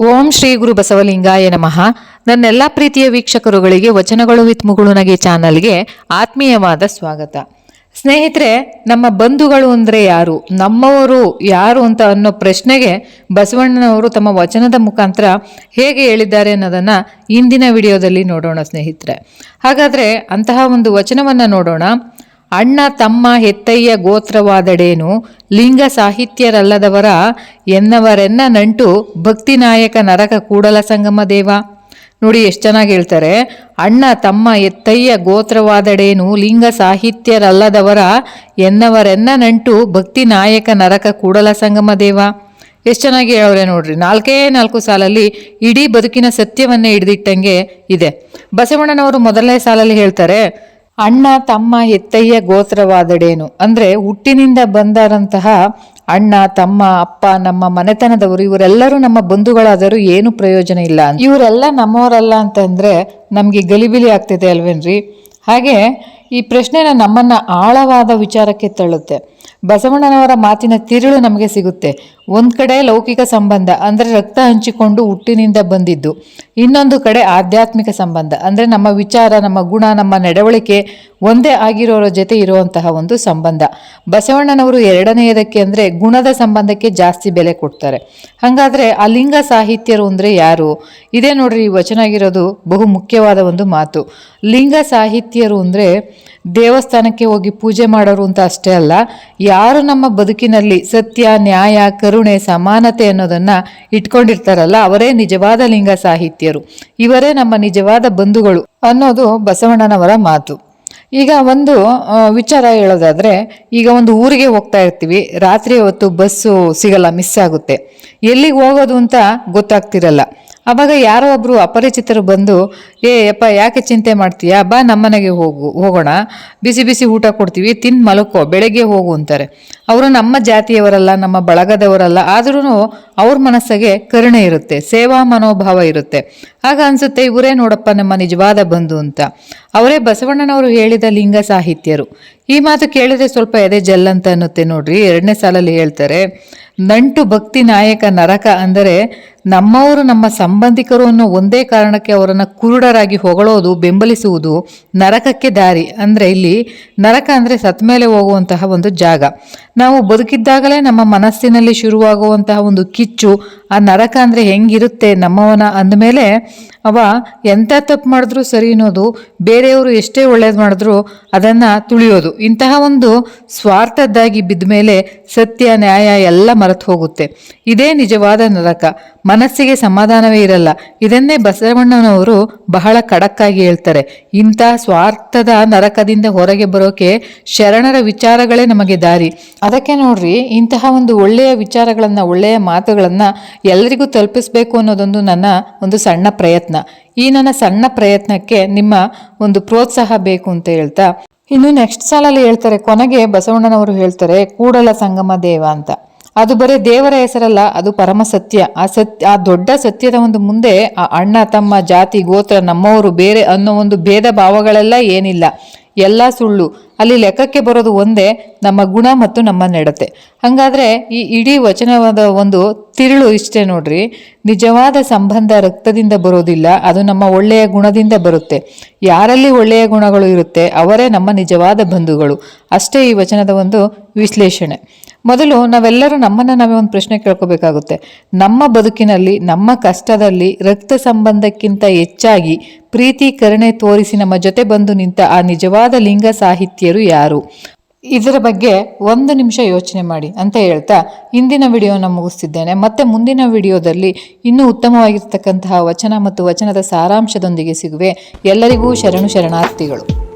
ಓಂ ಶ್ರೀ ಗುರು ಬಸವಲಿಂಗಾಯ ನಮಃ. ನನ್ನೆಲ್ಲ ಪ್ರೀತಿಯ ವೀಕ್ಷಕರುಗಳಿಗೆ, ವಚನಗಳು ವಿತ್ ಮುಗುಳುನಗೆ ಚಾನಲ್ಗೆ ಆತ್ಮೀಯವಾದ ಸ್ವಾಗತ. ಸ್ನೇಹಿತರೆ, ನಮ್ಮ ಬಂಧುಗಳು ಅಂದರೆ ಯಾರು? ನಮ್ಮವರು ಯಾರು ಅಂತ ಅನ್ನೋ ಪ್ರಶ್ನೆಗೆ ಬಸವಣ್ಣನವರು ತಮ್ಮ ವಚನದ ಮುಖಾಂತರ ಹೇಗೆ ಹೇಳಿದ್ದಾರೆ ಅನ್ನೋದನ್ನು ಇಂದಿನ ವಿಡಿಯೋದಲ್ಲಿ ನೋಡೋಣ ಸ್ನೇಹಿತರೆ. ಹಾಗಾದರೆ ಅಂತಹ ಒಂದು ವಚನವನ್ನು ನೋಡೋಣ. ಅಣ್ಣ ತಮ್ಮ ಹೆತ್ತಯ್ಯ ಗೋತ್ರವಾದಡೇನು ಲಿಂಗ ಸಾಹಿತ್ಯರಲ್ಲದವರ ಎನ್ನವರೆನ್ನ ನಂಟು ಭಕ್ತಿ ನಾಯಕ ನರಕ ಕೂಡಲ ಸಂಗಮ ದೇವ. ನೋಡಿ ಎಷ್ಟು ಚೆನ್ನಾಗಿ ಹೇಳ್ತಾರೆ. ಅಣ್ಣ ತಮ್ಮ ಎತ್ತಯ್ಯ ಗೋತ್ರವಾದಡೇನು ಲಿಂಗ ಸಾಹಿತ್ಯರಲ್ಲದವರ ಎನ್ನವರೆನ್ನ ನಂಟು ಭಕ್ತಿ ನಾಯಕ ನರಕ ಕೂಡಲ ಸಂಗಮ ದೇವ. ಎಷ್ಟು ಚೆನ್ನಾಗಿ ಹೇಳವ್ರೆ ನೋಡ್ರಿ. ನಾಲ್ಕೇ ನಾಲ್ಕು ಸಾಲಲ್ಲಿ ಇಡೀ ಬದುಕಿನ ಸತ್ಯವನ್ನೇ ಹಿಡಿದಿಟ್ಟಂಗೆ ಇದೆ. ಬಸವಣ್ಣನವರು ಮೊದಲನೇ ಸಾಲಲ್ಲಿ ಹೇಳ್ತಾರೆ ಅಣ್ಣ ತಮ್ಮ ಎತ್ತಯ್ಯ ಗೋತ್ರವಾದಡೇನು ಅಂದ್ರೆ ಹುಟ್ಟಿನಿಂದ ಬಂದರಂತಹ ಅಣ್ಣ, ತಮ್ಮ, ಅಪ್ಪ, ನಮ್ಮ ಮನೆತನದವರು, ಇವರೆಲ್ಲರೂ ನಮ್ಮ ಬಂಧುಗಳಾದರೂ ಏನು ಪ್ರಯೋಜನ ಇಲ್ಲ ಇವರೆಲ್ಲ ನಮ್ಮವರಲ್ಲ ಅಂತಂದ್ರೆ ನಮಗೆ ಗಲಿಬಿಲಿ ಆಗ್ತಿದೆ ಅಲ್ವೇನ್ರಿ? ಹಾಗೆ ಈ ಪ್ರಶ್ನೆನ ನಮ್ಮನ್ನ ಆಳವಾದ ವಿಚಾರಕ್ಕೆ ತಳ್ಳುತ್ತೆ. ಬಸವಣ್ಣನವರ ಮಾತಿನ ತಿರುಳು ನಮಗೆ ಸಿಗುತ್ತೆ. ಒಂದು ಕಡೆ ಲೌಕಿಕ ಸಂಬಂಧ, ಅಂದ್ರೆ ರಕ್ತ ಹಂಚಿಕೊಂಡು ಹುಟ್ಟಿನಿಂದ ಬಂದಿದ್ದು. ಇನ್ನೊಂದು ಕಡೆ ಆಧ್ಯಾತ್ಮಿಕ ಸಂಬಂಧ, ಅಂದ್ರೆ ನಮ್ಮ ವಿಚಾರ, ನಮ್ಮ ಗುಣ, ನಮ್ಮ ನಡವಳಿಕೆ ಒಂದೇ ಆಗಿರೋರ ಜೊತೆ ಇರುವಂತಹ ಒಂದು ಸಂಬಂಧ. ಬಸವಣ್ಣನವರು ಎರಡನೆಯದಕ್ಕೆ ಅಂದ್ರೆ ಗುಣದ ಸಂಬಂಧಕ್ಕೆ ಜಾಸ್ತಿ ಬೆಲೆ ಕೊಡ್ತಾರೆ. ಹಾಗಾದರೆ ಆ ಲಿಂಗ ಸಾಹಿತ್ಯರು ಅಂದ್ರೆ ಯಾರು? ಇದೇ ನೋಡ್ರಿ ವಚನ ಆಗಿರೋದು ಬಹು ಮುಖ್ಯವಾದ ಒಂದು ಮಾತು. ಲಿಂಗ ಸಾಹಿತ್ಯರು ಅಂದ್ರೆ ದೇವಸ್ಥಾನಕ್ಕೆ ಹೋಗಿ ಪೂಜೆ ಮಾಡೋರು ಅಂತ ಅಷ್ಟೇ ಅಲ್ಲ, ಯಾರು ನಮ್ಮ ಬದುಕಿನಲ್ಲಿ ಸತ್ಯ, ನ್ಯಾಯ, ಕರುಣೆ, ಸಮಾನತೆ ಅನ್ನೋದನ್ನು ಇಟ್ಕೊಂಡಿರ್ತಾರಲ್ಲ, ಅವರೇ ನಿಜವಾದ ಲಿಂಗ ಸಾಹಿತ್ಯರು. ಇವರೇ ನಮ್ಮ ನಿಜವಾದ ಬಂಧುಗಳು ಅನ್ನೋದು ಬಸವಣ್ಣನವರ ಮಾತು. ಈಗ ಒಂದು ವಿಚಾರ ಹೇಳೋದಾದ್ರೆ, ಈಗ ಒಂದು ಊರಿಗೆ ಹೋಗ್ತಾ ಇರ್ತೀವಿ, ರಾತ್ರಿ ಹೊತ್ತು ಬಸ್ಸು ಸಿಗಲ್ಲ ಮಿಸ್ ಆಗುತ್ತೆ. ಎಲ್ಲಿಗೆ ಹೋಗೋದು ಅಂತ ಗೊತ್ತಾಗ್ತಿರಲ್ಲ. ಅವಾಗ ಯಾರೋ ಒಬ್ಬರು ಅಪರಿಚಿತರು ಬಂದು, ಏ, ಯಪ್ಪ, ಯಾಕೆ ಚಿಂತೆ ಮಾಡ್ತೀಯಾ? ಬಾ ನಮ್ಮನೆಗೆ ಹೋಗು, ಹೋಗೋಣ. ಬಿಸಿ ಬಿಸಿ ಊಟ ಕೊಡ್ತೀವಿ ತಿಂದು ಮಲಕೋ, ಬೆಳಗ್ಗೆ ಹೋಗು, ಅಂತಾರೆ. ಅವರು ನಮ್ಮ ಜಾತಿಯವರಲ್ಲ, ನಮ್ಮ ಬಳಗದವರಲ್ಲ ಆದ್ರೂ ಅವ್ರ ಮನಸ್ಸಿಗೆ ಕರುಣೆ ಇರುತ್ತೆ, ಸೇವಾ ಮನೋಭಾವ ಇರುತ್ತೆ. ಆಗ ಅನ್ಸುತ್ತೆ, ಇವರೇ ನೋಡಪ್ಪ, ನಮ್ಮ ನಿಜವಾದ ಬಂಧು, ಅಂತ. ಅವರೇ ಬಸವಣ್ಣನವರು ಹೇಳಿದ ಲಿಂಗ ಸಾಹಿತ್ಯರು. ಈ ಮಾತು ಕೇಳಿದ್ರೆ ಸ್ವಲ್ಪ ಎದೆ ಜಲ್ಲಂತ ಅನ್ನುತ್ತೆ ನೋಡ್ರಿ. ಎರಡನೇ ಸಾಲಲ್ಲಿ ಹೇಳ್ತಾರೆ, ನಂಟು ಭಕ್ತಿ ನಾಯಕ ನರಕ ಅಂದರೆ ನಮ್ಮವರು ನಮ್ಮ ಸಂಬಂಧಿಕರು ಅನ್ನೋ ಒಂದೇ ಕಾರಣಕ್ಕೆ ಅವರನ್ನು ಕುರುಡರಾಗಿ ಹೊಗಳೋದು, ಬೆಂಬಲಿಸುವುದು ನರಕಕ್ಕೆ ದಾರಿ. ಅಂದರೆ ಇಲ್ಲಿ ನರಕ ಅಂದ್ರೆ ಸತ್ಮೇಲೆ ಹೋಗುವಂತಹ ಒಂದು ಜಾಗ. ನಾವು ಬದುಕಿದ್ದಾಗಲೇ ನಮ್ಮ ಮನಸ್ಸಿನಲ್ಲಿ ಶುರುವಾಗುವಂತಹ ಒಂದು ಕಿಚ್ಚು, ಆ ನರಕ ಅಂದರೆ ಹೆಂಗಿರುತ್ತೆ ನಮ್ಮವನ ಅಂದಮೇಲೆ ಅವ ಎಂಥ ತಪ್ಪು ಮಾಡಿದ್ರು ಸರಿ ಅನ್ನೋದು ಬೇರೆಯವರು ಎಷ್ಟೇ ಒಳ್ಳೇದು ಮಾಡಿದ್ರು ಅದನ್ನು ತುಳಿಯೋದು. ಇಂತಹ ಒಂದು ಸ್ವಾರ್ಥದ್ದಾಗಿ ಬಿದ್ದ ಮೇಲೆ ಸತ್ಯ, ನ್ಯಾಯ ಎಲ್ಲ ಮರೆತು ಹೋಗುತ್ತೆ. ಇದೇ ನಿಜವಾದ ನರಕ. ಮನಸ್ಸಿಗೆ ಸಮಾಧಾನವೇ ಇರಲ್ಲ. ಇದನ್ನೇ ಬಸವಣ್ಣನವರು ಬಹಳ ಖಡಕ್ಕಾಗಿ ಹೇಳ್ತಾರೆ. ಇಂಥ ಸ್ವಾರ್ಥದ ನರಕದಿಂದ ಹೊರಗೆ ಬರೋಕೆ ಶರಣರ ವಿಚಾರಗಳೇ ನಮಗೆ ದಾರಿ. ಅದಕ್ಕೆ ನೋಡ್ರಿ, ಇಂತಹ ಒಂದು ಒಳ್ಳೆಯ ವಿಚಾರಗಳನ್ನು, ಒಳ್ಳೆಯ ಮಾತುಗಳನ್ನು ಎಲ್ಲರಿಗೂ ತಲುಪಿಸಬೇಕು ಅನ್ನೋದೊಂದು ನನ್ನ ಒಂದು ಸಣ್ಣ ಪ್ರಯತ್ನ. ಈ ನನ್ನ ಸಣ್ಣ ಪ್ರಯತ್ನಕ್ಕೆ ನಿಮ್ಮ ಒಂದು ಪ್ರೋತ್ಸಾಹ ಬೇಕು ಅಂತ ಹೇಳ್ತಾ. ಇನ್ನು ನೆಕ್ಸ್ಟ್ ಸಾಲಲ್ಲಿ ಹೇಳ್ತಾರೆ, ಕೊನೆಗೆ ಬಸವಣ್ಣನವರು ಹೇಳ್ತಾರೆ, ಕೂಡಲ ಸಂಗಮ ದೇವ ಅಂತ. ಅದು ಬರೀ ದೇವರ ಹೆಸರಲ್ಲ, ಅದು ಪರಮ ಸತ್ಯ. ಆ ಸತ್ಯ ಆ ದೊಡ್ಡ ಸತ್ಯದ ಒಂದು ಮುಂದೆ ಆ ಅಣ್ಣ, ತಮ್ಮ, ಜಾತಿ, ಗೋತ್ರ, ನಮ್ಮವರು ಬೇರೆ ಅನ್ನೋ ಒಂದು ಭೇದ ಭಾವಗಳೆಲ್ಲ ಏನಿಲ್ಲ. ಎಲ್ಲ ಸುಳ್ಳು. ಅಲ್ಲಿ ಲೆಕ್ಕಕ್ಕೆ ಬರೋದು ಒಂದೇ ನಮ್ಮ ಗುಣ ಮತ್ತು ನಮ್ಮ ನಡತೆ. ಹಂಗಾದ್ರೆ ಈ ಇಡೀ ವಚನವಾದ ಒಂದು ತಿರುಳು ಇಷ್ಟೇ ನೋಡ್ರಿ. ನಿಜವಾದ ಸಂಬಂಧ ರಕ್ತದಿಂದ ಬರೋದಿಲ್ಲ, ಅದು ನಮ್ಮ ಒಳ್ಳೆಯ ಗುಣದಿಂದ ಬರುತ್ತೆ. ಯಾರಲ್ಲಿ ಒಳ್ಳೆಯ ಗುಣಗಳು ಇರುತ್ತೆ, ಅವರೇ ನಮ್ಮ ನಿಜವಾದ ಬಂಧುಗಳು. ಅಷ್ಟೇ ಈ ವಚನದ ಒಂದು ವಿಶ್ಲೇಷಣೆ. ಮೊದಲು ನಾವೆಲ್ಲರೂ ನಮ್ಮನ್ನ ನಾವೇ ಒಂದು ಪ್ರಶ್ನೆ ಕೇಳ್ಕೋಬೇಕಾಗುತ್ತೆ. ನಮ್ಮ ಬದುಕಿನಲ್ಲಿ, ನಮ್ಮ ಕಷ್ಟದಲ್ಲಿ ರಕ್ತ ಸಂಬಂಧಕ್ಕಿಂತ ಹೆಚ್ಚಾಗಿ ಪ್ರೀತಿ, ಕರುಣೆ ತೋರಿಸಿ ನಮ್ಮ ಜೊತೆ ಬಂದು ನಿಂತ ಆ ನಿಜವಾದ ಲಿಂಗ ಸಾಹಿತ್ಯರು ಯಾರು? ಇದರ ಬಗ್ಗೆ ಒಂದು ನಿಮಿಷ ಯೋಚನೆ ಮಾಡಿ ಅಂತ ಹೇಳ್ತಾ ಇಂದಿನ ವಿಡಿಯೋನ ಮುಗಿಸ್ತಿದ್ದೇನೆ. ಮತ್ತೆ ಮುಂದಿನ ವಿಡಿಯೋದಲ್ಲಿ ಇನ್ನೂ ಉತ್ತಮವಾಗಿರ್ತಕ್ಕಂತಹ ವಚನ ಮತ್ತು ವಚನದ ಸಾರಾಂಶದೊಂದಿಗೆ ಸಿಗುವೆ. ಎಲ್ಲರಿಗೂ ಶರಣು ಶರಣಾರ್ಥಿಗಳು.